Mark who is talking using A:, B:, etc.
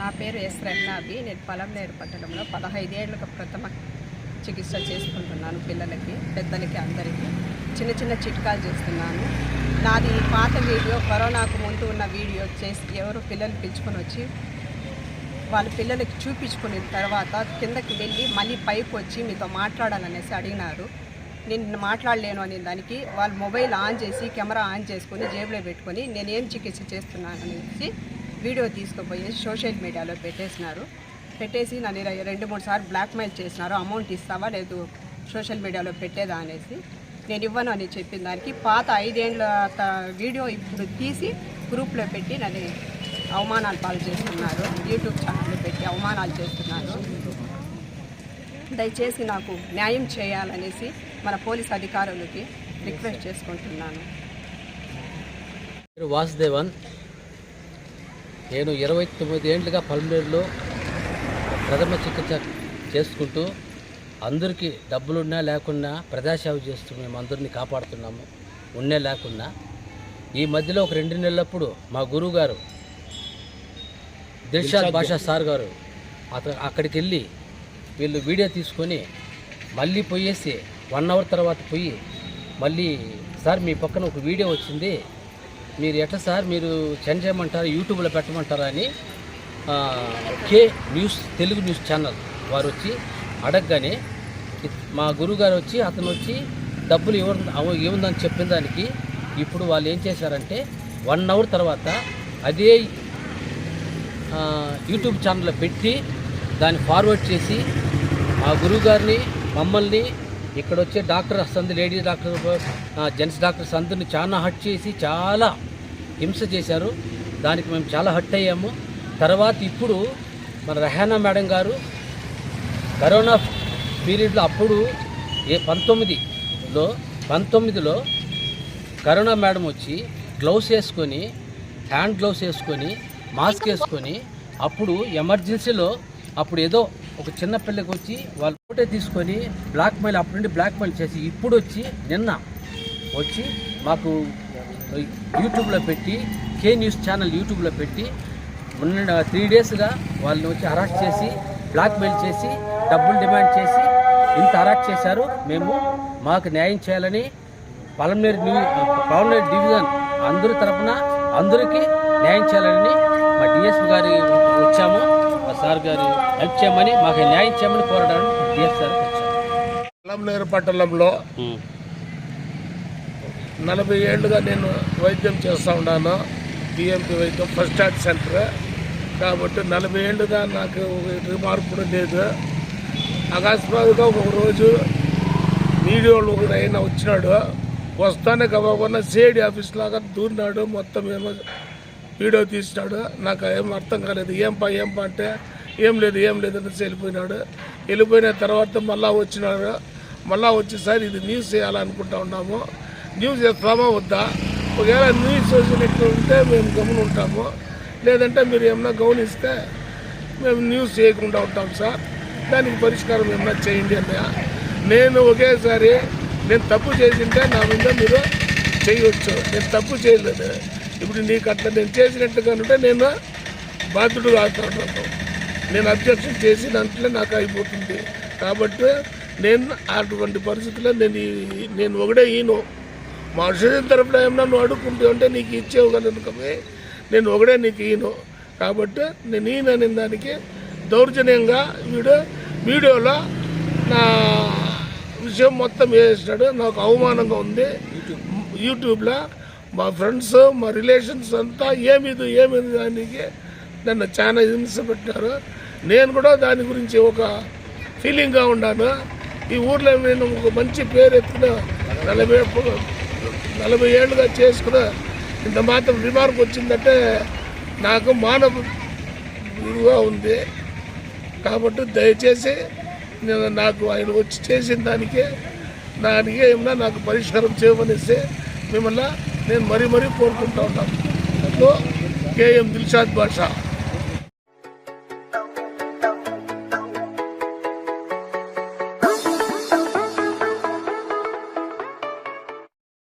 A: నా పేరు ఎస్ రహ్నాబి నేను పలంనేరు పట్టణంలో పదహైదేళ్ళకు ప్రథమ చికిత్స చేసుకుంటున్నాను పిల్లలకి పెద్దలకి అందరికీ. చిన్న చిన్న చిట్కాలు చేస్తున్నాను. నాది పాత వీడియో కరోనాకు ముందు ఉన్న వీడియో చేసి ఎవరు పిల్లలు పిలుచుకొని వచ్చి వాళ్ళ పిల్లలకి చూపించుకున్న తర్వాత కిందకి వెళ్ళి మళ్ళీ పైకి వచ్చి మీతో మాట్లాడాలనేసి అడిగినారు. నేను మాట్లాడలేను అనే దానికి వాళ్ళు మొబైల్ ఆన్ చేసి కెమెరా ఆన్ చేసుకొని జేబులో పెట్టుకొని నేను ఏం చికిత్స చేస్తున్నాను అనేసి వీడియో తీసుకుపోయి సోషల్ మీడియాలో పెట్టేసినారు. పెట్టేసి నన్ను రెండు మూడు సార్లు బ్లాక్మెయిల్ చేసినారు. అమౌంట్ ఇస్తావా లేదు సోషల్ మీడియాలో పెట్టేదా అనేసి. నేను ఇవ్వను అని చెప్పిన దానికి పాత ఐదేళ్ళ వీడియో ఇప్పుడు తీసి గ్రూప్లో పెట్టి నన్ను అవమానాలు పాలు చేస్తున్నారు. యూట్యూబ్ ఛానల్లో పెట్టి అవమానాలు చేస్తున్నారు. దయచేసి నాకు న్యాయం చేయాలనేసి మన పోలీస్ అధికారులకి రిక్వెస్ట్ చేసుకుంటున్నాను.
B: వాసుదేవన్ నేను ఇరవై తొమ్మిది ఏండ్లుగా పల్మేరులో ప్రథమ చికిత్స చేసుకుంటూ అందరికీ డబ్బులున్నా లేకున్నా ప్రజాసేవ చేస్తూ మేము అందరినీ కాపాడుతున్నాము. ఉన్నే లేకున్నా. ఈ మధ్యలో ఒక రెండు నెలలప్పుడు మా గురువు గారు దిల్షాద్ బాషా సార్ గారు అతను అక్కడికి వెళ్ళి వీళ్ళు వీడియో తీసుకొని మళ్ళీ పోయేసి వన్ అవర్ తర్వాత పోయి మళ్ళీ సార్ మీ పక్కన ఒక వీడియో వచ్చింది. మీరు ఎట్లా సార్? మీరు సెండ్ చేయమంటారు? యూట్యూబ్లో పెట్టమంటారా అని K news Telugu news channel వారు వచ్చి అడగగానే మా గురువుగారు వచ్చి అతను వచ్చి డబ్బులు ఇవ్వ ఏముందని చెప్పిన దానికి ఇప్పుడు వాళ్ళు ఏం చేశారంటే వన్ అవర్ తర్వాత అదే యూట్యూబ్ ఛానల్లో పెట్టి దాన్ని ఫార్వర్డ్ చేసి మా గురువుగారిని మమ్మల్ని ఇక్కడ వచ్చే డాక్టర్ సందు లేడీస్ డాక్టర్ జెంట్స్ డాక్టర్స్ అందరిని చాలా హట్ చేసి చాలా హింస చేశారు. దానికి మేము చాలా హట్ అయ్యాము. తర్వాత ఇప్పుడు మన రహానా మేడం గారు కరోనా పీరియడ్లో అప్పుడు ఏ పంతొమ్మిదిలో పంతొమ్మిదిలో కరోనా మేడం వచ్చి గ్లౌస్ వేసుకొని హ్యాండ్ గ్లౌస్ వేసుకొని మాస్క్ వేసుకొని అప్పుడు ఎమర్జెన్సీలో అప్పుడు ఏదో ఒక చిన్న పిల్లకి వచ్చి వాళ్ళు ఫోటో తీసుకొని బ్లాక్మెయిల్ అప్పటి నుండి బ్లాక్మెయిల్ చేసి ఇప్పుడు వచ్చి నిన్న వచ్చి మాకు యూట్యూబ్లో పెట్టి కే న్యూస్ ఛానల్ యూట్యూబ్లో పెట్టి మొన్న త్రీ డేస్గా వాళ్ళని వచ్చి అరెస్ట్ చేసి బ్లాక్మెయిల్ చేసి డబ్బులు డిమాండ్ చేసి ఇంత అరెస్ట్ చేశారు. మేము మాకు న్యాయం చేయాలని పలమనేరు న్యూ పలమనేరు డివిజన్ అందరి తరపున అందరికీ న్యాయం చేయాలని మా డిఎస్పి గారి వచ్చాము. సార్ గారి హెల్ప్ చేయమని మాకు న్యాయం చేయమని కోరడానికి
C: పట్టణంలో నలభై ఏళ్ళుగా నేను వైద్యం చేస్తూ ఉన్నాను. డిఎంపీ వైద్యం ఫస్ట్ స్టార్ట్ సెంటర్. కాబట్టి నలభై ఏళ్ళుగా నాకు రిమార్క్ కూడా లేదు. అకస్మాత్తుగా ఒక రోజు వీడియోలు ఒకడు అయినా వచ్చినాడు. వస్తానే గబాబన్న సిఐడి ఆఫీస్ లాగా దూరినాడు. మొత్తం ఏమో వీడియో తీసినాడు. నాకు ఏం అర్థం కాలేదు. ఏం పా ఏం పా అంటే ఏం లేదు ఏం లేదు అనేసి వెళ్ళిపోయినాడు. వెళ్ళిపోయిన తర్వాత మళ్ళా వచ్చినాడు. మళ్ళా వచ్చేసారి ఇది న్యూస్ చేయాలనుకుంటా ఉన్నాము. న్యూస్ చేస్తామా వద్దా? ఒకవేళ న్యూస్ చేసినట్టు ఉంటే మేము గమని ఉంటాము లేదంటే మీరు ఏమన్నా గమనిస్తే మేము న్యూస్ చేయకుండా ఉంటాం సార్. దానికి పరిష్కారం ఏమన్నా చేయండి అన్నయ్య. నేను ఒకేసారి నేను తప్పు చేసింటే నా మీద మీరు చేయవచ్చు నేను తప్పు చేయలేదు. ఇప్పుడు నీకు అట్లా నేను చేసినట్టుగా ఉంటే నేను బాధ్యుడు కాకపోవడం నేను అబ్జెక్షన్ చేసి దాంట్లో నాకు అయిపోతుంది. కాబట్టి నేను అటువంటి పరిస్థితుల్లో నేను ఈ- నేను ఒకటే ఈను మా శరీరం తరపున ఏమన్నా నువ్వు అడుక్కుంటే ఉంటే నీకు ఇచ్చేవగలనుకమే నేను ఒకడే నీకు ఈను కాబట్టి నేను ఈయన దానికి దౌర్జన్యంగా వీడియో వీడియోలో నా విషయం మొత్తం వేసినాడు నాకు అవమానంగా ఉంది. యూట్యూబ్లో మా ఫ్రెండ్స్ మా రిలేషన్స్ అంతా ఏమిది ఏమిది దానికి నన్ను చాలా హింస పెట్టారు. నేను కూడా దాని గురించి ఒక ఫీలింగ్గా ఉన్నాను. ఈ ఊర్లో నేను ఒక మంచి పేరు ఎత్తున నలభై నలభై ఏళ్ళుగా చేసుకున్న ఇంత మాత్రం రిమార్క్ వచ్చిందంటే నాకు మానవ విలువగా ఉంది. కాబట్టి దయచేసి నేను నాకు ఆయన వచ్చి చేసిన దానికి దానికి ఏమన్నా నాకు పరిష్కారం చేయమనిస్తే మిమ్మల్ని నేను మరీ మరీ కోరుకుంటా ఉన్నాను కేఎం దిల్షాద్ బాషా